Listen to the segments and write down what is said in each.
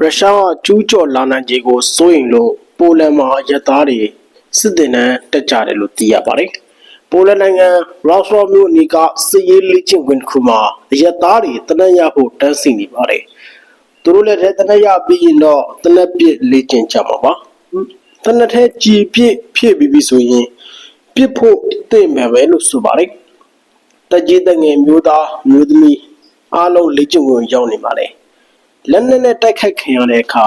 ရုရှားကကျူးကျော်လာနိုင်ခြေကိုစိုးရိမ်လို့ပိုလန်မှာရက်သားတွေစစ်တင်နှန်းတက်ကြတယ်လို့သိရပါတယ်။ပိုလန်နိုင်ငံရော့စလော့မြို့နီကစစ်ရေးလေ့ကျင့်ခွင့်တစ်ခုမှာရက်သားတွေတနက်ရဖို့တန်းစီနေပါတယ်။သူတို့လည်းတနက်ရပြီးရင်တော့တနက်ပြစ်လေ့ကျင့်ကြမှာပါ။တနက်ထဲကြည်ပြစ်ဖြစ်ပြီးပြီဆိုရင်ပြစ်ဖို့တင့်မယ်ပဲလို့ဆိုပါတယ်။တကြီးတငယ်မျိုးသားမျိုးသမီးအားလုံးလေ့ကျင့်ခွင့်ရောက်နေပါတယ်။ လက်နက်နဲ့တိုက်ခိုက်ခံရတဲ့အခါ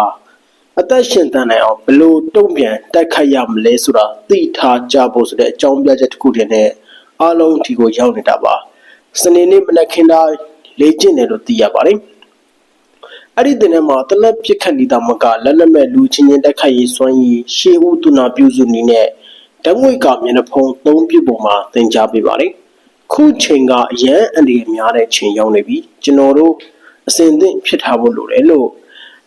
အသက်ရှင်တန်နိုင်အောင်ဘယ်လိုတုံ့ပြန်တိုက်ခိုက်ရမလဲဆိုတာသိထားကြဖို့ဆိုတဲ့အကြောင်းပြချက်တစ်ခုတည်းနဲ့အားလုံးဒီကိုရောက်နေတာပါစနေနေ့မနက်ခင်းတိုင်းလေ့ကျင့်တယ်လို့သိရပါတယ်အဲ့ဒီတင်ထဲမှာတနက်ပြစ်ခတ်နေတာမကလက်နက်မဲ့လူချင်းချင်းတိုက်ခိုက်ရေးစွမ်းရည်ရှေးဦးသူနာပြုစုနည်းနဲ့ဓာတ်ငွေကမျက်နှာဖုံးသုံးပြပုံမှာသင်ကြားပေးပါတယ်ခုချိန်ကအရန်အန္တရာယ်များတဲ့ချိန်ရောက်နေပြီကျွန်တော်တို့ အစဉ်သင့်ဖြစ်ထားဖို့လိုတယ်လို့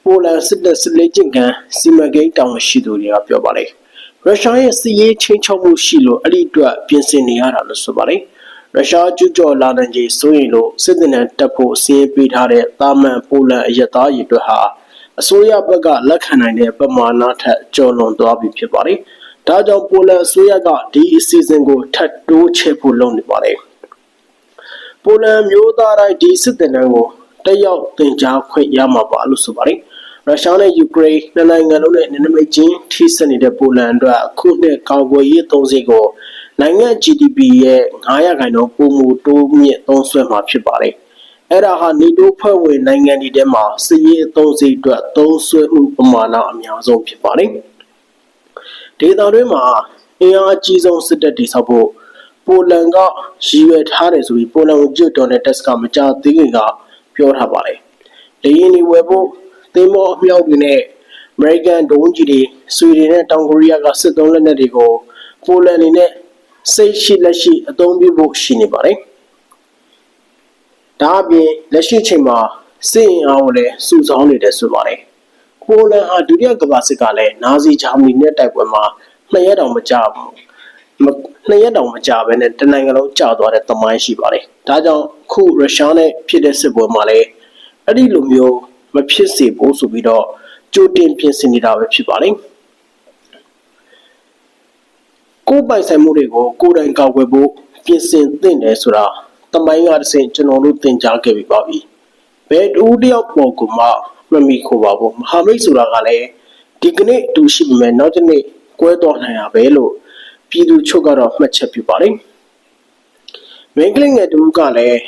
ပိုလန်စစ်တပ်စစ်လေ့ကျင့်ကန်စီမံကိန်းတောင်ရှိသူတွေကပြောပါတယ်။ရုရှားရဲ့စစ်ရေးချင်းချောက်မှုရှိလို့အဲ့ဒီအတွက်ပြင်ဆင်နေရတာလို့ဆိုပါတယ်။ရုရှားကျူးကျော်လာတဲ့ကြီးစိုးရင်လို့စစ်တပ်နဲ့တပ်ဖို့အစည်းပေးထားတဲ့တာမန်ပိုလန်အရက်သားရည်အတွက်ဟာအစိုးရဘက်ကလက်ခံနိုင်တဲ့ပမာဏထက်ကျော်လွန်သွားပြီဖြစ်ပါတယ်။ဒါကြောင့်ပိုလန်အစိုးရကဒီအစီအစဉ်ကိုထပ်တိုးချဲ့ဖို့လုပ်နေပါတယ်။ပိုလန်မျိုးသားတိုင်းဒီစစ်တပ်နန်းကို တက်ရောက်တင်ကြားခွင့်ရမှာပါလို့ဆိုပါတယ်။ရုရှားနဲ့ယူကရိန်းနှစ်နိုင်ငံလုံးနဲ့နယ်နိမိတ်ချင်းထိစပ်နေတဲ့ပိုလန်အတွက်အခုနှစ်ကာကွယ်ရေးသုံးစိတ်ကိုနိုင်ငံ GDP ရဲ့900ခန့်တော့ပုံမူတိုးမြင့်သုံးစွဲမှာဖြစ်ပါတယ်။အဲ့ဒါဟာနေတိုးဖွဲ့ဝင်နိုင်ငံတွေထဲမှာစစ်ရေးအသုံးစိတ်အတွက်သုံးစွဲမှုပမာဏအများဆုံးဖြစ်ပါတယ်။ဒေသတွင်းမှာအင်အားအကြီးဆုံးစစ်တပ်တည်ဆောက်ဖို့ပိုလန်ကရည်ရွယ်ထားတယ်ဆိုပြီးပိုလန်ဝန်ကြီးဒေါ်နယ်တက်စ်ကမကြာသေးခင်က ပြောထားပါတယ်။လေယာဉ်တွေဝယ်ဖို့သင်္ဘောအမြောက်တွေနဲ့အမေရိကန်ဒုံးကြီးတွေဆွီဒင်နဲ့တောင်ကိုရီးယားကစစ်သုံးလက်နက်တွေကိုပိုလန်အနေနဲ့စိတ်ရှိလက်ရှိအသုံးပြုဖို့ရှိနေပါတယ်။ဒါအပြင်လက်ရှိချိန်မှာစစ်အင်အားကိုလည်းစုဆောင်းနေတယ်ဆိုပါတယ်။ပိုလန်ဟာဒုတိယကမ္ဘာစစ်ကလည်းနာဇီဂျာမနီနဲ့တိုက်ပွဲမှာနှစ်ရက်တောင်မကြာဘူးမ နှစ်ရက်တောင်မကြာဘဲနဲ့တနိုင်ငံလုံးကြာသွားတဲ့သမိုင်းရှိပါတယ်။ဒါကြောင့်ခုရုရှားနဲ့ဖြစ်တဲ့စစ်ပွဲမှာလည်းအဲ့ဒီလိုမျိုးမဖြစ်စေဖို့ဆိုပြီးတော့ကြိုတင်ပြင်ဆင်နေတာပဲဖြစ်ပါတယ်။ကိုယ်ပိုင်ဆိုင်မှုတွေကိုကိုယ်တိုင်ကာကွယ်ဖို့ပြင်ဆင်သင့်တယ်ဆိုတာသမိုင်းကတစ်ဆင့်ကျွန်တော်တို့သင်ကြားခဲ့ပြီးပါပြီ။ဘယ်တူတယောက်ပေါ်ကမှမမီခိုပါဘူး။မဟာမိတ်ဆိုတာကလည်းဒီကနေ့အတူရှိပေမဲ့နောက်တစ်နေ့ကွဲသွားနိုင်ရပဲလို့ ပြည်သူချုပ်ကတော့မှတ်ချက်ပြုပါတယ်။မင်းကလေးငယ်တူကလည်း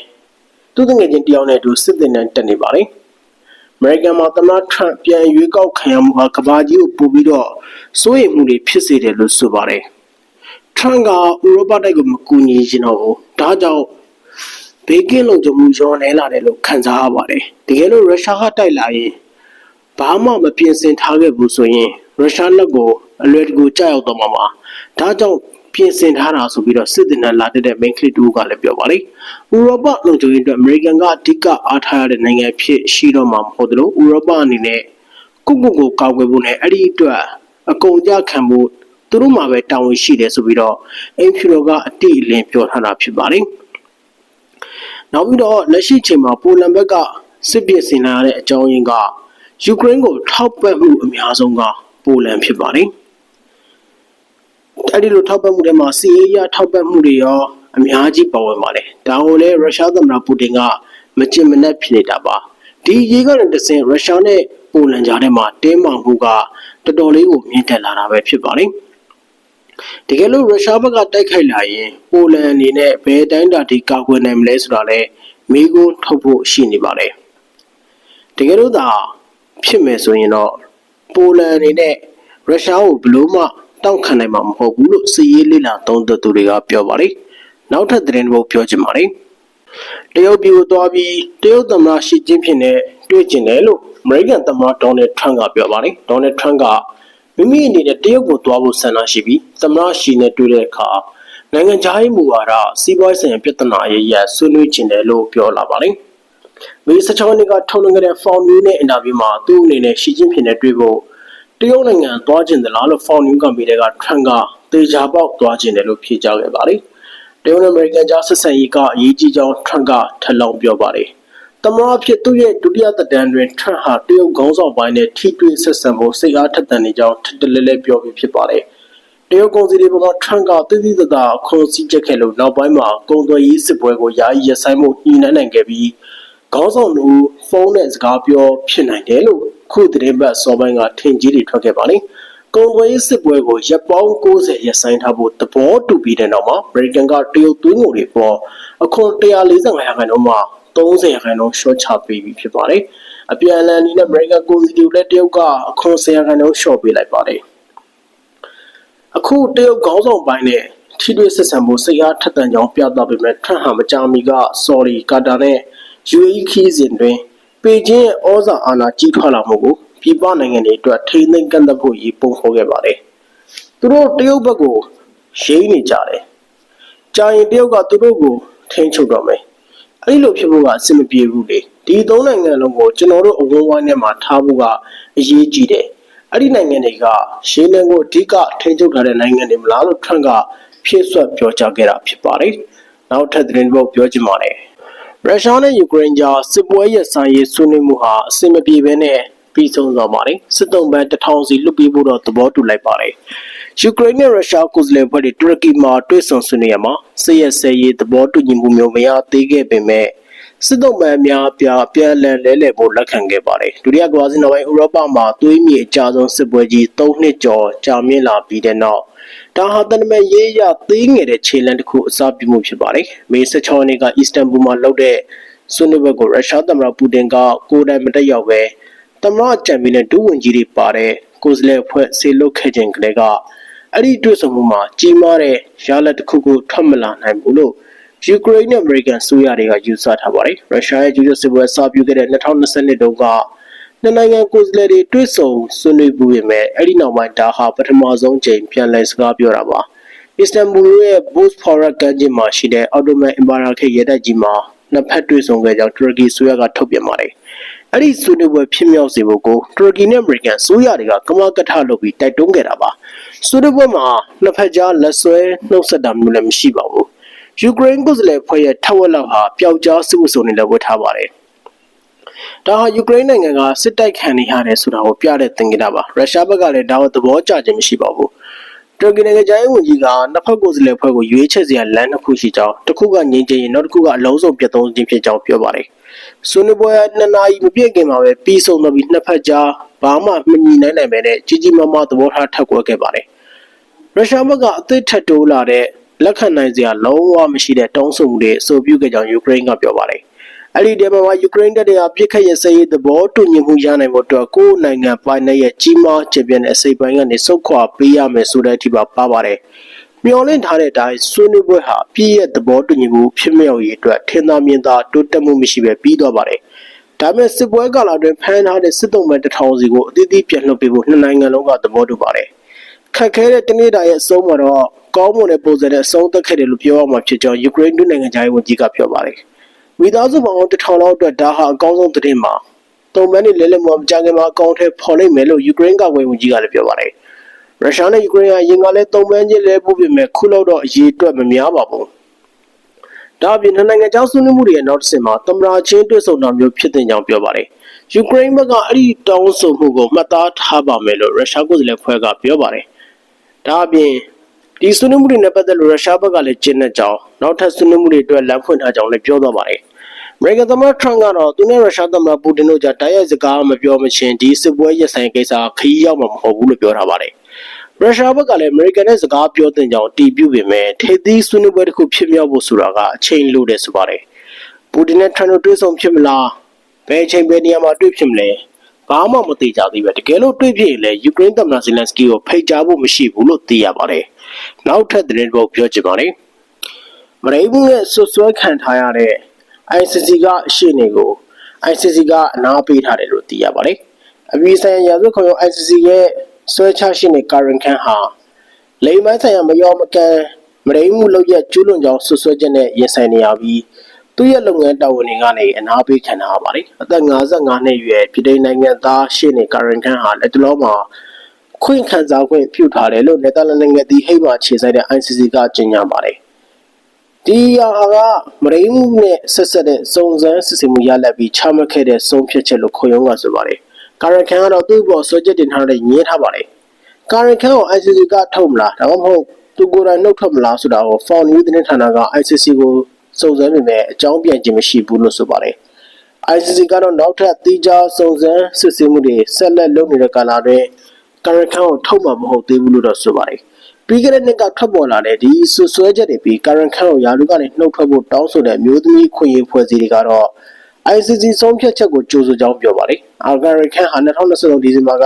သူ့တငယ်ချင်းတယောက်နဲ့အတူစစ်တင်နဲ့တက်နေပါတယ်။အမေရိကန်မှာသမ္မတထရန့်ပြန်ရွေးကောက်ခံရမှုဟာကမ္ဘာကြီးကိုပို့ပြီးတော့စိုးရိမ်မှုတွေဖြစ်စေတယ်လို့ဆိုပါတယ်။ထရန့်ကဥရောပတိုက်ကိုမကူညီချင်တော့ဘူး။ဒါကြောင့်ဘေးကင်းလုံခြုံမှုရောနေလာတယ်လို့ခံစားရပါတယ်။တကယ်လို့ရုရှားကတိုက်လာရင်ဘာမှမပြင်ဆင်ထားခဲ့ဘူးဆိုရင်ရုရှားလက်ကို အလွယ်တကူကြောက်ရောက်တော့မှာပါ။ဒါကြောင့်ပြင်ဆင်ထားတာဆိုပြီးတော့စစ်တင်နဲ့လာတဲ့မိန်ကလစ်တူကလည်းပြောပါလိမ့်။ဥရောပလုံခြုံရေးအတွက်အမေရိကန်ကအဓိကအားထားရတဲ့နိုင်ငံဖြစ်ရှိတော့မှာမဟုတ်သလိုဥရောပအနေနဲ့ကုကုကိုကောက်ွယ်ဖို့နဲ့အဲ့ဒီအတွက်အကုန်ကြခံဖို့သူတို့မှာပဲတာဝန်ရှိတယ်ဆိုပြီးတော့အင်ဖြူတော်ကအတိအလင်းပြောထားတာဖြစ်ပါလိမ့်။နောက်ပြီးတော့လက်ရှိချိန်မှာပိုလန်ဘက်ကစစ်ပြင်ဆင်လာတဲ့အကြောင်းရင်းကယူကရိန်းကိုထောက်ပံ့မှုအများဆုံးကပိုလန်ဖြစ်ပါတယ်။ အဲ့ဒီလိုထောက်ပံ့မှုတွေမှာစီးရေးရထောက်ပံ့မှုတွေရောအများကြီးပါဝင်ပါတယ်။ဒါကိုလည်းရုရှားသမ္မတပူတင်ကမချင်မနှက်ဖြစ်နေတာပါ။ဒီရေကနေတဆင်ရုရှားနဲ့ပိုလန်ကြားထဲမှာတင်းမာမှုကတော်တော်လေးကိုမြင့်တက်လာတာပဲဖြစ်ပါတယ်။တကယ်လို့ရုရှားဘက်ကတိုက်ခိုက်လာရင်ပိုလန်အနေနဲ့ဘယ်တိုင်းတာထိကာကွယ်နိုင်မလဲဆိုတာလည်းမိကုန်းထုတ်ဖို့ရှိနေပါတယ်။တကယ်လို့သာဖြစ်မယ်ဆိုရင်တော့ပိုလန်အနေနဲ့ရုရှားကိုဘယ်လို့မှ တောက်ခံနိုင်မှာမဟုတ်ဘူးလို့စီရေးလေးလာသုံးသပ်သူတွေကပြောပါတယ်။နောက်ထပ်သတင်းတစ်ပုဒ်ပြောချင်ပါတယ်။တရုတ်ပြည်ကိုသွားပြီးတရုတ်သမ္မတရှီကျင်းဖြစ်နေတွေ့ကျင်တယ်လို့အမေရိကန်သမ္မတဒေါ်နယ်ထရန့်ကပြောပါတယ်။ဒေါ်နယ်ထရန့်ကမိမိအနေနဲ့တရုတ်ကိုသွားဖို့ဆန္ဒရှိပြီးသမ္မတရှီနဲ့တွေ့တဲ့အခါနိုင်ငံခြားရေးမူဝါဒစီးပွားရေးဆိုင်ရာပြဿနာရေးရဆွေးနွေးကျင်တယ်လို့ပြောလာပါတယ်။မေ16နှစ်ကထုတ်လွှင့်ခဲ့တဲ့ Found News နဲ့အင်တာဗျူးမှာသူ့အနေနဲ့ရှီကျင်းဖြစ်နေတွေ့ဖို့ တရုတ်နိုင်ငံသွားကျင်သလားလို့ Found News ကမေးတဲ့ကထရန့်ကတေချာပေါက်သွားကျင်တယ်လို့ဖြေကြားခဲ့ပါတယ်။တရုတ်နဲ့အမေရိကန်ကြားဆက်ဆံရေးကအရေးကြီးကြောင်းထရန့်ကထပ်လောင်းပြောပါတယ်။တမရဖြစ်သူ့ရဲ့ဒုတိယသက်တမ်းတွင်ထရန့်ဟာတရုတ်ခေါင်းဆောင်ပိုင်းနဲ့ထိတွေ့ဆက်ဆံဖို့စိတ်အားထက်သန်နေကြောင်းထပ်တလဲလဲပြောပြီးဖြစ်ပါတယ်။တရုတ်ကုန်စည်တွေပေါ်မှာထရန့်ကတည်တည်တသာအခွန်စည်းချက်ခဲ့လို့နောက်ပိုင်းမှာကုန်သွယ်ရေးစစ်ပွဲကိုယာယီရပ်ဆိုင်းမှုညှိနှိုင်းနိုင်ခဲ့ပြီးခေါင်းဆောင်တို့ဖုန်းနဲ့စကားပြောဖြစ်နိုင်တယ်လို့ ခုသတင်းပတ်စောပိုင်းကထင်ကြီးတွေထွက်ခဲ့ပါလိမ့်။ကုန်သွယ်ရေးစစ်ပွဲကိုရပ်ပေါင်း90ရပ်ဆိုင်းထားဖို့သဘောတူပြီးတဲ့နောက်မှာအမေရိကန်ကတရုတ်သွင်းကုန်တွေပေါ်အခွန်145ရာခိုင်နှုန်းမှာ30ရာခိုင်နှုန်းရှော့ချပေးပြီးဖြစ်ပါတယ်။အပြန်အလှန်အနေနဲ့ American ကိုစီတီကိုလည်းတရုတ်ကအခွန်10ရာခိုင်နှုန်းရှော့ပေးလိုက်ပါတယ်။အခုတရုတ်ခေါင်းဆောင်ပိုင်းနဲ့ထိတွေ့ဆက်ဆံမှုစိတ်အားထက်သန်ကြောင်းပြသပေမဲ့ထရန့်ဟာမကြာမီက sorry ကာတာနဲ့ UAE ခီးစဉ်တွင် ပေကျင်းရဲ့ဩဇာအာဏာကြီးထွားလာမှုကိုပြည်ပနိုင်ငံတွေအတွက်ထိမ့်သိမ်းကန့်သတ်ဖို့ရည်ပုံဖော်ခဲ့ပါတယ်။သူတို့တရုတ်ဘက်ကိုရိမ့်နေကြတယ်။ကြာရင်တရုတ်ကသူတို့ကိုထိန်းချုပ်တော့မယ်။အဲဒီလိုဖြစ်ဖို့ကအဆင်မပြေဘူးလေ။ဒီသုံးနိုင်ငံလုံးကိုကျွန်တော်တို့အဝန်းဝိုင်းထဲမှာထားဖို့ကအရေးကြီးတယ်။အဲ့ဒီနိုင်ငံတွေကရှင်းလင်းကိုအဓိကထိန်းချုပ်ထားတဲ့နိုင်ငံတွေမလားလို့ထရန့်ကဖြည့်ဆွတ်ပြောကြားခဲ့တာဖြစ်ပါတယ်။နောက်ထပ်သတင်းပုတ်ပြောချင်ပါတယ်။ ရုရှားနဲ့ယူကရိန်းကြားစစ်ပွဲရဆိုင်ရေးဆွေးနွေးမှုဟာအဆင်မပြေဘဲနဲ့ပြီးဆုံးသွားပါတယ်။စစ်တုံးပန်းတစ်ထောင်စီလွတ်ပြီးဖို့တော့သဘောတူလိုက်ပါတယ်။ယူကရိန်းနဲ့ရုရှားကိုယ်စားလှယ်ဖွဲ့တွေတူရကီမှာတွေ့ဆုံဆွေးနွေးရမှာစစ်ရဆဲရေးသဘောတူညီမှုမျိုးမရသေးခဲ့ပေမဲ့စစ်တုံးပန်းများပြပြန်လည်လဲလှယ်ဖို့လက်ခံခဲ့ပါတယ်။ဒုတိယကမ္ဘာစစ်နောက်ပိုင်းဥရောပမှာသွေးမြေအကြဆုံးစစ်ပွဲကြီး၃နှစ်ကျော်ကြာမြင့်လာပြီးတဲ့နောက် ဒါဟာတနမရေးရသေးငယ်တဲ့ခြေလမ်းတစ်ခုအစပြုမှုဖြစ်ပါတယ်။မေ16ရက်နေ့ကအစ္စတန်ဘူမှာလုပ်တဲ့ဆွေးနွေးပွဲကိုရုရှားသမ္မတပူတင်ကကိုယ်တိုင်မတက်ရောက်ပဲသမ္မတချန်ပီယံဒုဝန်ကြီးတွေပါတဲ့ကိုယ်စားလှယ်ဖွဲ့ဆေလွတ်ခဲ့ခြင်းကလေးကအဲ့ဒီတွေ့ဆုံမှုမှာကြီးမားတဲ့ရလဒ်တစ်ခုခုထွက်မလာနိုင်ဘူးလို့ယူကရိန်းနဲ့အမေရိကန်ဆိုရတွေကယူဆထားပါတယ်။ရုရှားရဲ့ကျူးကျော်စစ်ပွဲအစပြုခဲ့တဲ့2020တုန်းက နှစ်နိုင်ငံကိုယ်စားလှယ်တွေတွေ့ဆုံဆွေးနွေးပြီးပေမဲ့အဲ့ဒီနောက်ပိုင်းဒါဟာပထမဆုံးချိန်ပြန်လည်စကားပြောတာပါအစ္စတန်ဘူလရဲ့ Bosphorus ကမ်းခြေမှာရှိတဲ့ Ottoman Empire ခေတ်ရဲတပ်ကြီးမှာနှစ်ဖက်တွေ့ဆုံခဲ့ကြောင်းတူရကီဆိုရကထုတ်ပြန်ပါတယ်အဲ့ဒီဆွေးနွေးပွဲဖြစ်မြောက်စေဖို့ကိုတူရကီနဲ့အမေရိကန်ဆိုရတွေကကမကထလုပ်ပြီးတိုက်တွန်းခဲ့တာပါဆွေးနွေးပွဲမှာနှစ်ဖက်ကြားလက်ဆွဲနှုတ်ဆက်တာမျိုးလည်းမရှိပါဘူးယူကရိန်းကိုယ်စားလှယ်ဖွဲ့ရဲ့ထက်ဝက်လောက်ဟာပျောက်ကြားစုစုံနေလည်းဝတ်ထားပါတယ် ဒါဟာယူကရိန်းနိုင်ငံကစစ်တိုက်ခံနေရတယ်ဆိုတာကိုပြတဲ့သင်္ကေတပါရုရှားဘက်ကလည်းဒါကိုသဘောကျခြင်းမရှိပါဘူးတူရကီနိုင်ငံကျန်းဝန်ကြီးကနှစ်ဖက်ကိုယ်စားလှယ်ဖွဲ့ကိုရွေးချယ်စရာလမ်းတစ်ခုရှိကြောင်းတစ်ခုကငြိမ်းချမ်းရေးနောက်တစ်ခုကအလုံးစုံပြတ်သုံးခြင်းဖြစ်ကြောင်းပြောပါတယ်ဆွေးနွေးပွဲနှစ်နာရီမပြည့်ခင်မှာပဲပြီးဆုံးတော့ပြီးနှစ်ဖက်ကြားဘာမှမညီနိုင်နိုင်ပဲနဲ့ကြီးကြီးမားမားသဘောထားထပ်ကွဲခဲ့ပါတယ်ရုရှားဘက်ကအသစ်ထပ်တိုးလာတဲ့လက်ခံနိုင်စရာလုံးဝမရှိတဲ့တောင်းဆိုမှုတွေအဆိုပြုခဲ့ကြောင်းယူကရိန်းကပြောပါတယ် အဲ့ဒီတဲမှာယူကရိန်းတပ်တွေကပြစ်ခတ်ရစရေးသဘောတူညီမှုရနိုင်ဖို့အတွက်ကိုယ်နိုင်ငံပိုင်းနဲ့ရဲ့ကြီးမားချင်ပြတဲ့အစိပ်ပိုင်းကနေစုခွာပေးရမယ်ဆိုတဲ့အထိပါပါပါတယ်။မျော်လင့်ထားတဲ့အတိုင်းဆွေးနွေးပွဲဟာပြည့်ရဲ့သဘောတူညီမှုဖြစ်မြောက်ရေးအတွက်ထင်သာမြင်သာတိုးတက်မှုမရှိပဲပြီးသွားပါတယ်။ဒါပေမဲ့စစ်ပွဲကာလအတွင်းဖမ်းထားတဲ့စစ်တုံးမဲ့တထောင်စီကိုအသီးသီးပြန်လွှတ်ပေးဖို့နှစ်နိုင်ငံလုံးကသဘောတူပါတယ်။ခက်ခဲတဲ့တနေ့တာရဲ့အဆုံးမှာတော့ကောင်းမွန်တဲ့ပုံစံနဲ့အဆုံးသက်ခဲ့တယ်လို့ပြောရမှာဖြစ်ကြောင်းယူကရိန်းနိုင်ငံသားရေးဝန်ကြီးကပြောပါတယ်။ မိသားစုပေါင်းတစ်ထောင်လောက်အတွက်ဒါဟာအကောင်းဆုံးသတင်းပါတုံမန်းနေလဲလဲမှာမကြခင်မှာအကောင့်ထဲပေါ်လိုက်မယ်လို့ယူကရိန်းကဝန်ကြီးကလည်းပြောပါတယ်ရုရှားနဲ့ယူကရိန်းကအရင်ကလည်းတုံမန်းချင်းလဲပို့ပြမယ်ခုလောက်တော့အရေးအတွက်မများပါဘူးဒါအပြင်နိုင်ငံခြားဆွေးနွေးမှုတွေရဲ့နောက်တစ်ဆင့်မှာတမရာချင်းတွေ့ဆုံတာမျိုးဖြစ်တဲ့ကြောင်းပြောပါတယ်ယူကရိန်းဘက်ကအဲ့ဒီတောင်းဆိုမှုကိုမှတ်သားထားပါမယ်လို့ရုရှားကိုယ်စားလှယ်ဖွဲ့ကပြောပါတယ်ဒါအပြင်ဒီဆွေးနွေးမှုတွေနဲ့ပတ်သက်လို့ရုရှားဘက်ကလည်းကျင်းတဲ့ကြောင်းနောက်ထပ်ဆွေးနွေးမှုတွေအတွက်လမ်းဖွင့်ထားကြောင်းလည်းပြောသွားပါတယ် အမေရိကန်သမ္မတထရန့်ကတော့သူနဲ့ရုရှားသမ္မတပူတင်တို့ကြားတိုက်ရိုက်စကားမပြောမချင်းဒီစစ်ပွဲရဆိုင်ကိစ္စခရီးရောက်မှာမဟုတ်ဘူးလို့ပြောထားပါတယ်။ရုရှားဘက်ကလည်းအမေရိကန်နဲ့စကားပြောတဲ့ကြောင်းတီးပြပေမဲ့ထိသီးဆွေးနွေးပွဲတစ်ခုဖြစ်မြောက်ဖို့ဆိုတာကအချိန်လိုတယ်ဆိုပါတယ်။ပူတင်နဲ့ထရန့်တို့တွေ့ဆုံဖြစ်မလား။ဘယ်အချိန်ဘယ်နေရာမှာတွေ့ဖြစ်မလဲ။ဘာမှမသိကြသေးပဲတကယ်လို့တွေ့ဖြစ်ရင်လည်းယူကရိန်းသမ္မတဇီလန်စကီကိုဖိတ်ကြားဖို့မရှိဘူးလို့သိရပါတယ်။နောက်ထပ်သတင်းပုတ်ပြောချင်ပါတယ်။မရိဘူးရဲ့ဆွဆွဲခံထားရတဲ့ ICC ကအရှိနေကို ICC ကအနားပေးထားတယ်လို့သိရပါတယ်။အပြည်ဆိုင်ရာရာဇဝတ်ခုံရုံး ICC ရဲ့ဆွဲချရှိနေကာရင်ခန်ဟာလိမ်မိုင်းဆိုင်ရာမယောမကန်မရိမှုလုပ်ရကျူးလွန်ကြောင်းဆွဆွဲချက်နဲ့ရင်ဆိုင်နေရပြီးသူ့ရဲ့လုပ်ငန်းတာဝန်တွေကနေအနားပေးခံထားရပါတယ်။အသက်55နှစ်အရွယ်ပြည်ထောင်နိုင်ငံသားရှိနေကာရင်ခန်ဟာလက်တလုံးမှာခွင့်ခံစားခွင့်ပြုထားတယ်လို့နယ်သာလန်နိုင်ငံသည်ဟိတ်မှာခြေစိုက်တဲ့ ICC ကကြေညာပါတယ်။ ဒီဟာကမရိမှုနဲ့ဆက်ဆက်တဲ့စုံစမ်းစစ်ဆေးမှုရလဒ်ပြီးချမှတ်ခဲ့တဲ့ဆုံးဖြတ်ချက်လို့ခေါ်ရုံးကဆိုပါတယ်ကာရခန်ကတော့သူ့ဘောဆွဲချက်တင်ထားတဲ့ညင်းထားပါတယ်ကာရခန်ကို ICC ကထုတ်မလားဒါမှမဟုတ်သူကိုယ်တိုင်နှုတ်ထွက်မလားဆိုတာကို Found News သတင်းဌာနက ICC ကိုစုံစမ်းနေမယ်အကြောင်းပြန်ခြင်းမရှိဘူးလို့ဆိုပါတယ် ICC ကတော့နောက်ထပ်တိကျစုံစမ်းစစ်ဆေးမှုတွေဆက်လက်လုပ်နေတဲ့ကာလအတွင်းကာရခန်ကိုထုတ်မှာမဟုတ်သေးဘူးလို့တော့ဆိုပါတယ် ပြီးခဲ့တဲ့နှစ်ကထွက်ပေါ်လာတဲ့ဒီဆွဆွဲချက်တွေပြီးကာရန်ခန်ကိုယာလူကနေနှုတ်ထွက်ဖို့တောင်းဆိုတဲ့မျိုးသမီးခွင့်ရေးဖွဲ့စည်းတွေကတော့ ICC ဆုံးဖြတ်ချက်ကိုကြိုးဆိုကြောင်းပြောပါတယ်။အာဂရခန်ဟာ2023ဒီဇင်ဘာက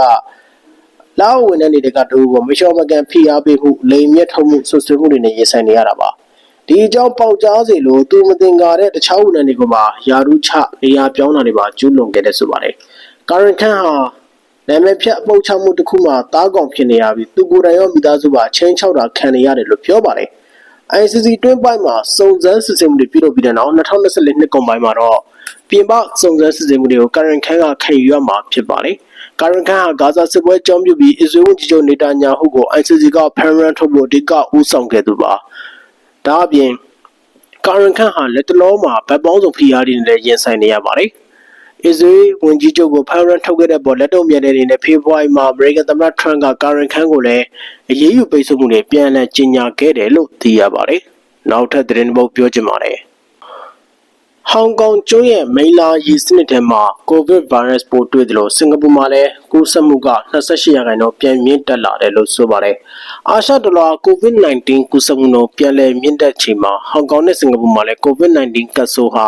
လာအိုဝင်တဲ့နေတဲ့ကတူကိုမလျှော်မကန်ဖိအားပေးမှုလိမ်မြက်ထုတ်မှုဆွဆွဲမှုတွေနဲ့ရင်ဆိုင်နေရတာပါ။ဒီအကြောင်းပေါက်ကြားစေလို့သူမတင်ကားတဲ့တခြားဝန်ထမ်းတွေကပါယာရုချနေရာပြောင်းတာတွေပါကျူးလွန်ခဲ့တဲ့ဆိုပါတယ်။ကာရန်ခန်ဟာ နာမည်ဖြတ်အပုတ်ချမှုတစ်ခုမှတားကောင်ဖြစ်နေရပြီးသူကိုယ်တိုင်ရောမိသားစုပါချင်းချောက်တာခံနေရတယ်လို့ပြောပါတယ်။ ICC တွင်းပိုင်းမှာစုံစမ်းစစ်ဆေးမှုတွေပြုလုပ်ပြီးတဲ့နောက်2024နှစ်ကုန်ပိုင်းမှာတော့ပြင်ပစုံစမ်းစစ်ဆေးမှုတွေကိုကာရန်ခန်ကခံယူရမှာဖြစ်ပါတယ်။ကာရန်ခန်ဟာဂါဇာစစ်ပွဲကြောင်းပြုပြီးအစ္စရေးဝန်ကြီးချုပ်နေတညာဟုကို ICC ကဖမ်းရန်ထုတ်ဖို့အဓိကဦးဆောင်ခဲ့သူပါ။ဒါအပြင်ကာရန်ခန်ဟာလက်တလုံးမှာဗတ်ပေါင်းစုံဖိအားတွေနဲ့ရင်ဆိုင်နေရပါတယ်။ အစ္စရေးဝန်ကြီးချုပ်ကိုဖမ်းရန်ထုတ်ခဲ့တဲ့ပေါ်လက်တော့မြန်တဲ့အနေနဲ့ဖေဖော်ဝါရီမှာအမေရိကန်သမ္မတထရန့်ကကာရန်ခန်ကိုလည်းအရေးယူပိတ်ဆို့မှုတွေပြန်လည်ကြေညာခဲ့တယ်လို့သိရပါတယ်။နောက်ထပ်သတင်းပုတ်ပြောချင်ပါတယ်။ ဟောင်ကောင်ကျွန်းရဲ့မိလာရီစနစ်ထဲမှာကိုဗစ်ဗိုင်းရပ်စ်ပိုးတွေ့တယ်လို့စင်ကာပူမှာလည်းကူးစက်မှုက28ရာခိုင်နှုန်းပြန်မြင့်တက်လာတယ်လို့ဆိုပါတယ်။အာရှဒေါ်လာကိုဗစ် -19 ကူးစက်မှုနှုန်းပြန်လည်မြင့်တက်ချိန်မှာဟောင်ကောင်နဲ့စင်ကာပူမှာလည်းကိုဗစ် -19 ကပ်ဆိုးဟာ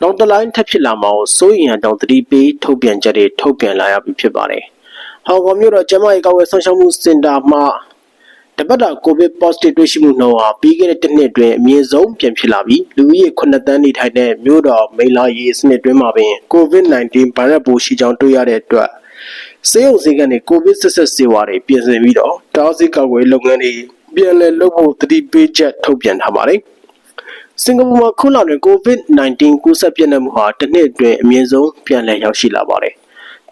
နောက်တစ်လိုင်းထပ်ဖြစ်လာမှာကိုစိုးရိမ်ရကြောင်းသတိပေးထုတ်ပြန်ချက်တွေထုတ်ပြန်လာရပြီဖြစ်ပါတယ်။ဟောင်ကောင်မြို့တော်ကျန်းမာရေးကောက်ဝဲဆောင်ရှောက်မှုစင်တာမှာ တပတ်တာကိုဗစ် positive တွေ့ရှိမှုနှုန်းဟာပြီးခဲ့တဲ့တစ်နှစ်အတွင်းအမြင့်ဆုံးပြန်ဖြစ်လာပြီးလူဦးရေ9တန်းနေထိုင်တဲ့မြို့တော်မိလာရီစနစ်တွင်းမှာပင် COVID-19 ဗိုင်းရပ်စ်ပိုးရှိကြောင်းတွေ့ရတဲ့အတွက်စေယုံစည်းကနေကိုဗစ်ဆက်ဆက်စေဝါတွေပြင်ဆင်ပြီးတော့တားဆီးကောက်ွယ်လုပ်ငန်းတွေပြန်လည်လုပ်ဖို့တတိပေးချက်ထုတ်ပြန်ထားပါတယ်။စင်ကာပူမှာခုလောက်တွင် COVID-19 ကူးစက်ပြန့်နှံ့မှုဟာတစ်နှစ်အတွင်းအမြင့်ဆုံးပြန်လည်ရောက်ရှိလာပါတယ်။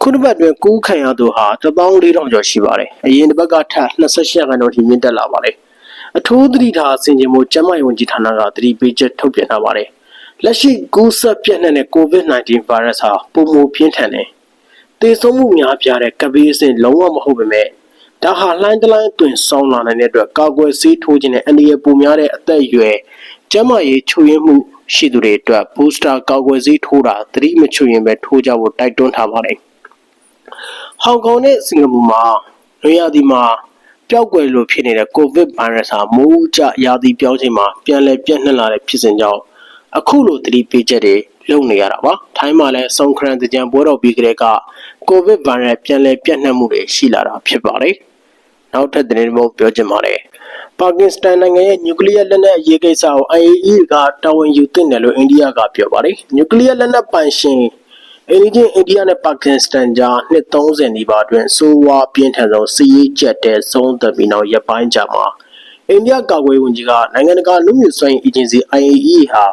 ခုတစ်ပတ်တွင်ကူးခံရသူဟာ14000ကျော်ရှိပါတယ်။အရင်တစ်ပတ်ကထပ်28ရာခိုင်နှုန်းထိမြင့်တက်လာပါတယ်။အထူးသတိထားဆင်ခြင်မှုကျန်းမာရေးဝန်ကြီးဌာနကသတိပေးချက်ထုတ်ပြန်ထားပါတယ်။လက်ရှိကူးစက်ပြန့်နှံ့တဲ့ COVID-19 ဗိုင်းရပ်စ်ဟာပုံမပြင်းထန်တယ်။သေဆုံးမှုများပြားတဲ့ကပေးအဆင့်လုံးဝမဟုတ်ပေမဲ့ဒါဟာလှိုင်းတလိုင်းတွင်ဆောင်းလာနိုင်တဲ့အတွက်ကာကွယ်ဆေးထိုးခြင်းနဲ့အန္တရာယ်ပိုများတဲ့အသက်အရွယ်ကျန်းမာရေးချို့ယွင်းမှုရှိသူတွေအတွက် booster ကာကွယ်ဆေးထိုးတာသတိမချွရင်ပဲထိုးကြဖို့တိုက်တွန်းထားပါတယ်။ ဟောင်ကောင်နဲ့စင်ကာပူမှာနွေရာသီမှာပျောက်ကွယ်လို့ဖြစ်နေတဲ့ကိုဗစ်ဗိုင်းရပ်စ်ဟာမိုးကျရာသီပြောင်းချိန်မှာပြန်လည်ပြန့်နှံ့လာတဲ့ဖြစ်စဉ်ကြောင့်အခုလိုသတိပေးချက်တွေလုပ်နေရတာပါထိုင်းမှာလည်းစုံခရန်တကြံပွဲတော်ပြီးကြတဲ့ကကိုဗစ်ဗိုင်းရပ်စ်ပြန်လည်ပြန့်နှံ့မှုတွေရှိလာတာဖြစ်ပါတယ်နောက်ထပ်သတင်းပေါပြောချင်ပါတယ်ပါကစ္စတန်နိုင်ငံရဲ့နျူကလ িয়ার လက်နက်အရေးကိစ္စကို IAEA ကတာဝန်ယူသင့်တယ်လို့အိန္ဒိယကပြောပါတယ်နျူကလ িয়ার လက်နက်ပိုင်ရှင် အိန္ဒိယအိန္ဒိယနဲ့ပါကစ္စတန်ကြားနှစ်30နီးပါးအတွင်းဆိုးဝါးပြင်းထန်ဆုံးစစ်ရေးကြက်တဲ့ဆုံးသက်ပြီးနောက်ရပ်ပိုင်းကြာမှာအိန္ဒိယကာကွယ်ဝန်ကြီးကနိုင်ငံတကာလူမျိုးစွမ်းအေဂျင်စီ IAEA ဟာ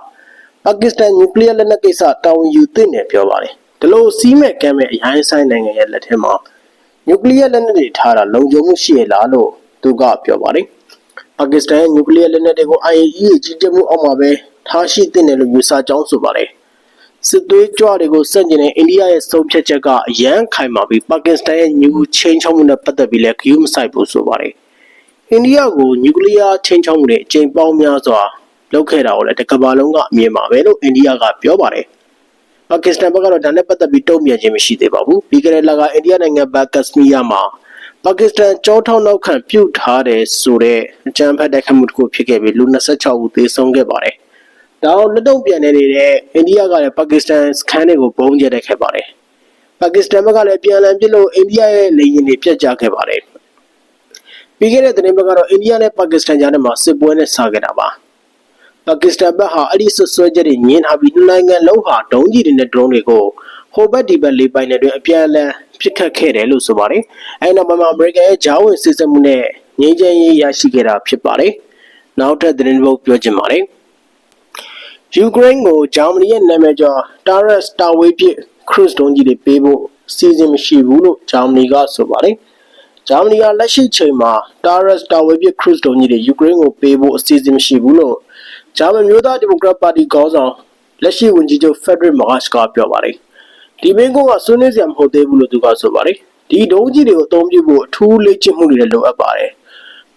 ပါကစ္စတန်နျူကလ িয়ার လက်နက်ကိစ္စတာဝန်ယူသင့်တယ်ပြောပါတယ်။ဒီလိုစီးမဲ့ကမ်းမဲ့အရင်ဆိုင်နိုင်ငံရဲ့လက်ထက်မှာနျူကလ িয়ার လက်နက်တွေထားတာလုံခြုံမှုရှိရလားလို့သူကပြောပါတယ်။ပါကစ္စတန်ရဲ့နျူကလ িয়ার လက်နက်တွေကို IAEA ကြီးကြပ်မှုအောက်မှာပဲထားရှိသင့်တယ်လို့ယူဆကြောင်းဆိုပါတယ်။ စစ်သွေးကြွတွေကိုစန့်ကျင်တဲ့အိန္ဒိယရဲ့ဆုံးဖြတ်ချက်ကအရန်ခိုင်မာပြီးပါကစ္စတန်ရဲ့ညူချင်းချောင်းမှုနဲ့ပတ်သက်ပြီးလည်းဂရုမစိုက်ဘူးဆိုပါတယ်။အိန္ဒိယကိုနျူကလ িয়ার ချင်းချောင်းမှုတွေအကြိမ်ပေါင်းများစွာလုပ်ခဲ့တာကိုလည်းတကမ္ဘာလုံးကအမြင်ပါပဲလို့အိန္ဒိယကပြောပါတယ်။ပါကစ္စတန်ဘက်ကတော့ဒါနဲ့ပတ်သက်ပြီးတုံ့ပြန်ခြင်းမရှိသေးပါဘူး။ပြီးခဲ့တဲ့လကအိန္ဒိယနိုင်ငံဘက်ကစမီယာမှာပါကစ္စတန်ကြောထောက်နောက်ခံပြုတ်ထားတဲ့ဆိုတဲ့အကြမ်းဖက်တိုက်ခိုက်မှုတစ်ခုဖြစ်ခဲ့ပြီးလူ26ဦးသေဆုံးခဲ့ပါတယ်။ ဒါအောင်လက်တော့ပြန်နေနေတဲ့အိန္ဒိယကလည်းပါကစ္စတန်စခန်းတွေကိုဘုံကျတဲ့ခဲ့ပါတယ်ပါကစ္စတန်ဘက်ကလည်းပြန်လည်ပြစ်လို့အိန္ဒိယရဲ့လေယာဉ်တွေပြတ်ကျခဲ့ပါတယ်ပြီးခဲ့တဲ့သတင်းဘက်ကတော့အိန္ဒိယနဲ့ပါကစ္စတန်ကြားထဲမှာစစ်ပွဲနဲ့ဆာခဲ့တာပါပါကစ္စတန်ဘက်ဟာအဲ့ဒီဆွဆွဲချက်တွေညင်းထားပြီးနိုင်ငံလုံးဟာဒုံးကြီးတွေနဲ့ drone တွေကိုဟိုဘက်ဒီဘက်လေးပိုင်းတွေအပြန်အလှန်ပြစ်ခတ်ခဲ့တယ်လို့ဆိုပါတယ်အဲ့နောက်မှာအမေရိကန်ရဲ့ဂျာဝင်စစ်စက်မှုနဲ့ငြိမ်းချမ်းရေးရရှိခဲ့တာဖြစ်ပါတယ်နောက်ထပ်သတင်းပုတ်ပြောချင်ပါတယ် ယူကရိန်းကိုဂျာမနီရဲ့နာမည်ကျော် Taurus တာဝေးပစ်ခရုစ်ဒုံးကြီးတွေပေးဖို့စီစဉ်မရှိဘူးလို့ဂျာမနီကဆိုပါတယ်။ဂျာမနီကလက်ရှိချိန်မှာ Taurus တာဝေးပစ်ခရုစ်ဒုံးကြီးတွေယူကရိန်းကိုပေးဖို့အစီအစဉ်မရှိဘူးလို့ဂျာမန်မျိုးသားဒီမိုကရက်ပါတီခေါင်းဆောင်လက်ရှိဝန်ကြီးချုပ်ဖက်ဒရစ်မာ့ချ်ကပြောပါတယ်ဒီမင်းကုန်းကဆွေးနွေးစရာမဟုတ်သေးဘူးလို့သူကဆိုပါတယ်ဒီဒုံးကြီးတွေကိုအသုံးပြုဖို့အထူးလေ့ကျင့်မှုတွေလည်းလိုအပ်ပါတယ်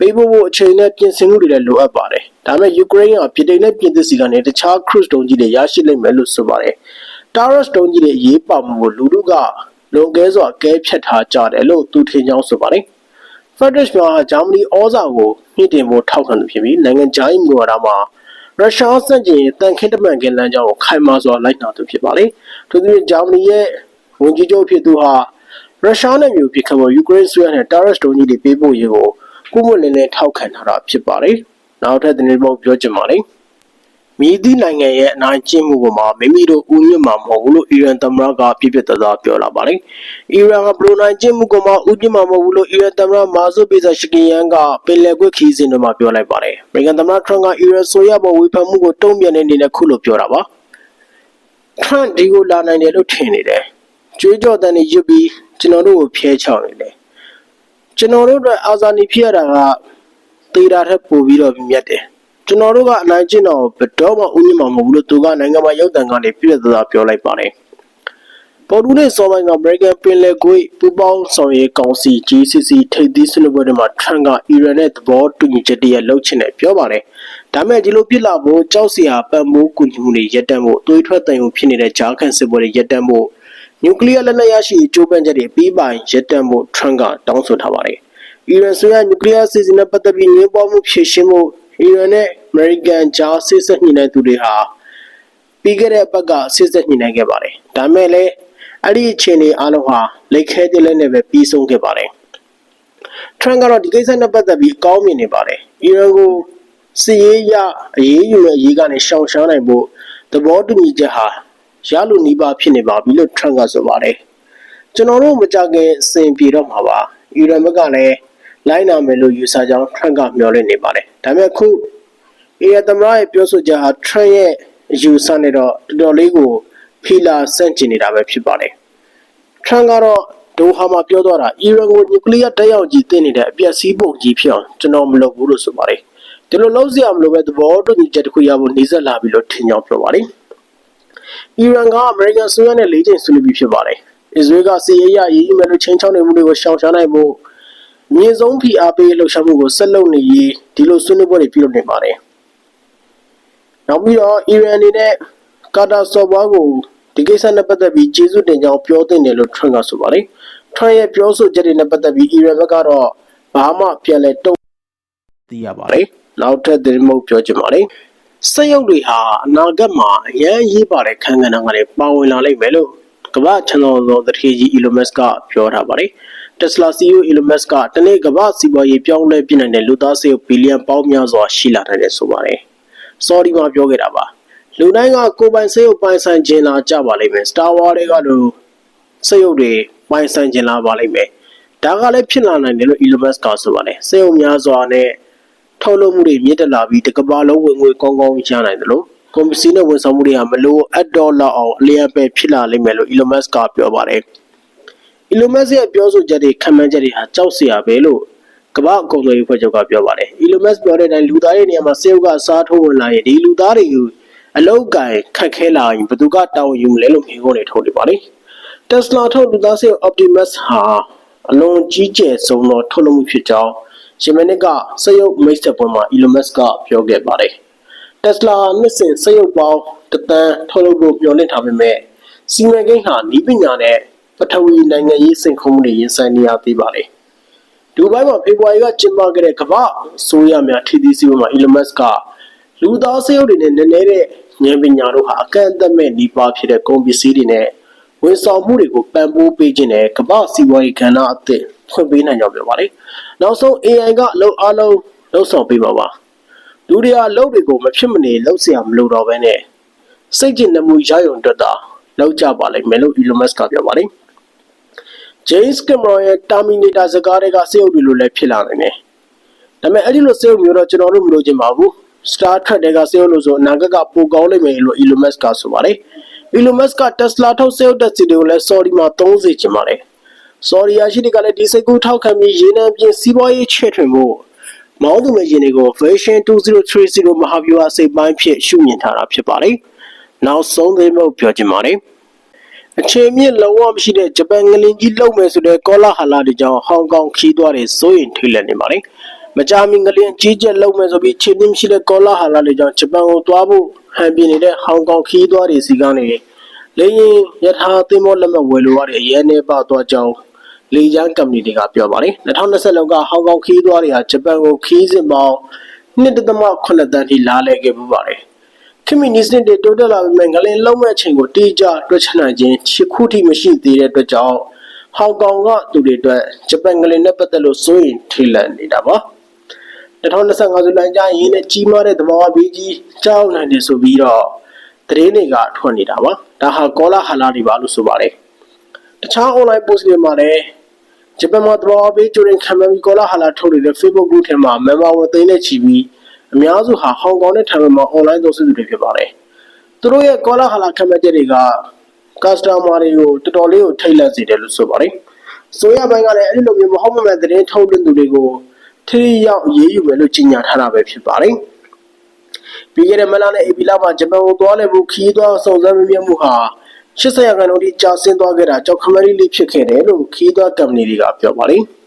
ပေးဖို့ဖို့အချိန်နဲ့ပြင်ဆင်မှုတွေလည်းလိုအပ်ပါတယ်ဒါပေမဲ့ယူကရိန်းကပြည်တိုင်နဲ့ပြင်သစ်စီကနေတခြားခရုစ်ဒုံးကြီးတွေရရှိလိမ့်မယ်လို့ဆိုပါတယ်တာရက်စ်ဒုံးကြီးတွေအရေးပါမှုကိုလူတို့ကလွန်ကဲစွာကဲဖြတ်ထားကြတယ်လို့သူထင်ကြောင်းဆိုပါတယ်ဖက်ဒရစ်မှာဂျာမနီဩဇာကိုမြင့်တင်ဖို့ထောက်ခံသူဖြစ်ပြီးနိုင်ငံခြားရေးမူဝါဒမှာရုရှားစန့်ကျင်ရေးတန်ခင်းတမန်ကလမ်းကြောင်းကိုခိုင်မာစွာလိုက်နာသူဖြစ်ပါလေ။ထို့သူဂျာမနီရဲ့ဝန်ကြီးချုပ်ဖြစ်သူဟာရုရှားနဲ့မျိုးဖြစ်ခမောယူကရိန်းဆွေးနဲ့တာရက်စ်တုံးကြီးတွေပေးဖို့ရေကို ကုမလင်းနဲ့ထောက်ခံထားတာဖြစ်ပါလေ။နောက်ထပ်သတင်းပေါပြောချင်ပါလေ။မြည်သည့်နိုင်ငံရဲ့အနိုင်ကျင့်မှုပေါ်မှာမိမိတို့ဦးညွတ်မှာမဟုတ်ဘူးလို့အီရန်သမ္မတကပြပြတသားပြောလာပါတယ်။အီရန်ကဘလိုနိုင်ကျင့်မှုပေါ်မှာဦးညွတ်မှာမဟုတ်ဘူးလို့အီရန်သမ္မတမာဇူဘီဇာရှကီယန်ကပင်လယ်ကွက်ခီးစဉ်တွေမှာပြောလိုက်ပါတယ်။အမေရိကန်သမ္မတထရန့်ကအီရန်ဆိုရပေါ်ဝေဖန်မှုကိုတုံ့ပြန်တဲ့အနေနဲ့ခုလိုပြောတာပါ။ထရန့်ဒီကိုလာနိုင်တယ်လို့ထင်နေတယ်။ကြွေးကြော်တန်တွေရွတ်ပြီးကျွန်တော်တို့ကိုဖျဲချောင်းနေတယ်။ ကျွန်တော်တို့အတွက်အာဇာနည်ဖြစ်ရတာကတေတာထက်ပိုပြီးတော့မြတ်တယ်။ကျွန်တော်တို့ကအနိုင်ကျင့်တော်ဘယ်တော့မှဥညမှာမဟုတ်ဘူးလို့သူကနိုင်ငံမှာရုပ်တံကနေပြည့်ပြည့်သားသားပြောလိုက်ပါတယ်။ပေါ်တူနဲ့စောပိုင်းက American ပင်လယ်ကွေ့ပူပေါင်းဆောင်ရွက်ကောင်စီ GCC ထိပ်သီးဆွေးနွေးပွဲတွေမှာ Trump ကအီရန်နဲ့သဘောတူညီချက်တည်းရလှုပ်ချင်တယ်ပြောပါတယ်။ဒါမဲ့ဒီလိုပြစ်လာဖို့ကြောက်စရာပတ်မိုးကူညီမှုတွေရပ်တန့်ဖို့သွေးထွက်တန်ရုံဖြစ်နေတဲ့ဂျာကန်စစ်ပွဲတွေရပ်တန့်ဖို့ နျူကလ িয়ার လက်နက်ရရှိကြိုးပမ်းချက်တွေပြီးပိုင်ရပ်တန့်ဖို့ Trump ကတောင်းဆိုထားပါတယ်။အီရန်ဆိုရနျူကလ িয়ার စီစဉ်တဲ့ပတ်သက်ပြီးငြင်းပယ်မှုဖြေရှင်းဖို့အီရန်နဲ့အမေရိကန်ကြားဆစ်ဆက်ညှိနှိုင်းသူတွေဟာပြီးခဲ့တဲ့ဘက်ကဆစ်ဆက်ညှိနှိုင်းခဲ့ပါတယ်။ဒါမဲ့လည်းအဲ့ဒီအခြေအနေအလုံးဟာလက်ခဲတဲ့လက်နဲ့ပဲပြီးဆုံးခဲ့ပါတယ်။ Trump ကတော့ဒီကိစ္စနဲ့ပတ်သက်ပြီးအကောင်းမြင်နေပါတယ်။အီရန်ကိုစီရေးရအရေးယူမဲ့အရေးကနေရှောင်ရှားနိုင်ဖို့သဘောတူညီချက်ဟာ ရလို့နီးပါးဖြစ်နေပါပြီလို့ Trump ကဆိုပါတယ်။ကျွန်တော်တို့မကြခင်အစဉ်ပြေတော့မှာပါ။အီရန်ဘက်ကလည်းလိုက်နာမယ်လို့ယူဆကြောင်း Trump ကမျှော်လင့်နေပါတယ်။ဒါပေမဲ့ခုအေရသမရရဲ့ပြောဆိုချက်ဟာ Trump ရဲ့အယူဆနဲ့တော့တော်တော်လေးကိုဖီလာဆန့်ကျင်နေတာပဲဖြစ်ပါတယ်။ Trump ကတော့ဒိုဟာမှာပြောသွားတာအီရန်ကိုနျူကလ িয়ার တက်ရောက်ကြီးတင်နေတဲ့အပြက်စီးပုံကြီးဖြစ်အောင်ကျွန်တော်မလုပ်ဘူးလို့ဆိုပါတယ်။ဒီလိုလုပ်စရာမလိုပဲသဘောတူညီချက်တစ်ခုရဖို့နေဆက်လာပြီလို့ထင်ကြောင်းပြောပါတယ်။ အီရန်ကအမေရိကန်ဆိုရနဲ့လေးချိန်ဆွေးနွေးပြီးဖြစ်ပါတယ်။အစ္စရေးကစီးရေးရရေးယူမယ်လို့ချင်းချောင်းနေမှုတွေကိုရှောင်ရှားနိုင်ဖို့မြင့်ဆုံးဖိအားပေးလှုပ်ရှားမှုကိုဆက်လုပ်နေရေးဒီလိုဆွေးနွေးပွဲတွေပြုလုပ်နေပါတယ်။နောက်ပြီးတော့အီရန်အနေနဲ့ကာတာဆော့ဘွားကိုဒီကိစ္စနဲ့ပတ်သက်ပြီးကျေးဇူးတင်ကြောင်းပြောသင့်တယ်လို့ထရန့်ကဆိုပါတယ်။ထရန့်ရဲ့ပြောဆိုချက်တွေနဲ့ပတ်သက်ပြီးအီရန်ဘက်ကတော့ဘာမှပြန်လဲတုံ့သိရပါတယ်။နောက်ထပ်သတင်းမဟုတ်ပြောချင်ပါတယ်။ စက်ရုပ်တွေဟာအနာဂတ်မှာအရန်ရေးပါတဲ့ခန်းကဏ္ဍကနေပါဝင်လာလိမ့်မယ်လို့ကမ္ဘာချန်တော်သောတတိကြီး Elon Musk ကပြောထားပါတယ်။ Tesla CEO Elon Musk ကတနေ့ကမ္ဘာစီးပွားရေးပြောင်းလဲပြနိုင်တဲ့လူသားစေဘီလီယံပေါင်းများစွာရှိလာနိုင်တယ်ဆိုပါတယ်။ Sorry မှာပြောခဲ့တာပါ။လူတိုင်းကကိုယ်ပိုင်စေရုပ်ပိုင်ဆိုင်ခြင်းလာကြပါလိမ့်မယ်။ Star Wars တွေကလို့စေရုပ်တွေပိုင်ဆိုင်ခြင်းလာပါလိမ့်မယ်။ဒါကလည်းဖြစ်လာနိုင်တယ်လို့ Elon Musk ကဆိုပါတယ်။စေရုပ်များစွာနဲ့ ထုတ်လုပ်မှုတွေမြင့်တက်လာပြီးတကဘာလုံးဝင်ငွေကောင်းကောင်းရနိုင်တယ်လို့ကွန်ပဏီနဲ့ဝန်ဆောင်မှုတွေကမလို့အဒေါ်လာအောင်အလျံပဲဖြစ်လာလိမ့်မယ်လို့ Elon Musk ကပြောပါတယ်။ Elon Musk ရဲ့ပြောဆိုချက်တွေခံမှန်းချက်တွေဟာကြောက်စရာပဲလို့ကမ္ဘာအကုန်လုံးရေးဖွဲ့ချုပ်ကပြောပါတယ်။ Elon Musk ပြောတဲ့အတိုင်းလူသားရဲ့နေရာမှာစေုပ်ကစားထိုးဝင်လာရင်ဒီလူသားတွေကိုအလောက်ကန်ခက်ခဲလာရင်ဘယ်သူကတောင်းယူမလဲလို့မြင်ကုန်နေထုတ်နေပါတယ်။ Tesla ထုတ်လူသားစေုပ် Optimus ဟာအလွန်ကြီးကျယ်ဆုံးသောထုတ်လုပ်မှုဖြစ်ကြောင်း ရှင်မနစ်ကစက်ရုပ်မိတ်ဆက်ပွဲမှာ Elon Musk ကပြောခဲ့ပါတယ်။ Tesla နှစ်စဉ်စက်ရုပ်ပေါင်းတသန်းထုတ်လုပ်ဖို့မျှော်လင့်ထားပေမဲ့စီမံကိန်းဟာဤပညာနဲ့ပထဝီနိုင်ငံရေးစိန်ခေါ်မှုတွေရင်ဆိုင်နေရသေးပါတယ်။ဒူဘိုင်းမှာဖေဖော်ဝါရီကကျင်းပခဲ့တဲ့ကမ္ဘာဆိုးရများထိသီးစည်းဝေးမှာ Elon Musk ကလူသားစေုပ်တွေနဲ့နည်းနည်းတဲ့ဉာဏ်ပညာတို့ဟာအကန့်အသတ်မဲ့နှီးပါးဖြစ်တဲ့ကုန်ပစ္စည်းတွေနဲ့ဝန်ဆောင်မှုတွေကိုပံ့ပိုးပေးခြင်းနဲ့ကမ္ဘာစီးပွားရေးကဏ္ဍအသစ်ဖွင့်ပေးနိုင်ကြောင်းပြောပါတယ်။ နောက်ဆုံး AI ကအလုပ်အလုံးလှုပ်ဆောင်ပေးပါပါ။လူတွေဟာလုပ်တွေကိုမဖြစ်မနေလှုပ်เสียမလို့တော့ဘဲနဲ့စိတ်ကျင်မှုရရုံအတွက်သာလောက်ကြပါလိမ့်မယ်လို့ Elon Musk ကပြောပါတယ်။ James Cameron ရဲ့ Terminator ဇာတ်ကားတွေကစေုပ်တွေလိုလည်းဖြစ်လာနိုင်တယ်။ဒါပေမဲ့အဲ့ဒီလိုစေုပ်မျိုးတော့ကျွန်တော်တို့မလိုချင်ပါဘူး။ Star Trek တွေကစေုပ်လို့ဆိုအနာဂတ်ကပိုကောင်းလိမ့်မယ်လို့ Elon Musk ကဆိုပါတယ်။ Elon Musk က Tesla ထုတ်စေုပ်တက်စီတွေကိုလည်း Saudi မှာသုံးစေချင်ပါတယ်။ Saudi ရရှိတွေကလည်းဒီစိတ်ကူးထောက်ခံပြီးရေနံပြင်စီးပွားရေးချဲ့ထွင်ဖို့မောင်းသူမဲ့ယာဉ်တွေကို version 2030မဟာဗျူဟာစိတ်ပိုင်းဖြစ်ရှုမြင်ထားတာဖြစ်ပါတယ်။နောက်ဆုံးသတင်းမှုပြောချင်ပါတယ်။အချိန်မြင့်လုံးဝမရှိတဲ့ဂျပန်ငလင်ကြီးလုံမယ်ဆိုတဲ့ကောလာဟလာတွေကြောင့်ဟောင်ကောင်ခီးသွားတဲ့စိုးရင်ထိတ်လန့်နေပါတယ်။မကြာမီငလင်ကြီးကျက်လုံမယ်ဆိုပြီးချိန်မြင့်မရှိတဲ့ကောလာဟလာတွေကြောင့်ဂျပန်ကိုသွားဖို့ဟန်ပြနေတဲ့ဟောင်ကောင်ခီးသွားတွေစီကနေလေရင်ယထာသင်္ဘောလက်မှတ်ဝယ်လိုရတဲ့အရေးနေပါသွားကြောင်း လေဂျန်ကမ္ပဏီတွေကပြောပါတယ်2020လောက်ကဟောင်ကောင်ခီးသွားတွေဟာဂျပန်ကိုခီးစဉ်ပေါင်း1.8တန်းထိလာလဲခဲ့ပူပါတယ်ခင်မီနီစနစ်တွေတိုးတက်လာပေမဲ့ငလင်လုံးမဲ့အချိန်ကိုတိကျတွက်ချက်နိုင်ခြင်းချစ်ခုထိမရှိသေးတဲ့အတွက်ကြောင့်ဟောင်ကောင်ကသူတွေအတွက်ဂျပန်ငလင်နဲ့ပတ်သက်လို့စိုးရိမ်ထိတ်လန့်နေတာပါ2025ဇူလိုင်ကျရင်နဲ့ကြီးမားတဲ့သဘာဝဘေးကြီးကြောက်နိုင်တယ်ဆိုပြီးတော့သတင်းတွေကထွက်နေတာပါဒါဟာကောလာဟာလာတွေပါလို့ဆိုပါတယ်တခြား online post တွေမှာလည်း ဂျပန်မှာသဘာဝဘေးကျိုးရင်ခံမှန်းပြီးကောလာဟာလာထုတ်နေတဲ့ Facebook group ထဲမှာ member ဝင်သိန်းနဲ့ချီပြီးအများစုဟာဟောင်ကောင်နဲ့ထိုင်ဝမ်မှာ online သုံးစွဲသူတွေဖြစ်ပါတယ်သူတို့ရဲ့ကောလာဟာလာခံမှန်းချက်တွေက customer တွေကိုတော်တော်လေးကိုထိတ်လန့်စေတယ်လို့ဆိုပါတယ်ဆိုရပိုင်းကလည်းအဲ့ဒီလိုမျိုးမဟုတ်မမှန်သတင်းထုတ်လွှင့်သူတွေကိုထိရောက်အရေးယူမယ်လို့ကြေညာထားတာပဲဖြစ်ပါတယ်ပြီးခဲ့တဲ့မလနဲ့ AP လမှာဂျပန်ကိုသွားလည်ဖို့ခီးသွားစုံစမ်းမြင်မှုဟာ 80ရာခိုင်နှုန်းထိကျဆင်းသွားခဲ့တာကြောင့်ခမရီလေးဖြစ်ခဲ့တယ်လို့ခီးသွားကမ္ပဏီတွေကပြောပါတယ်။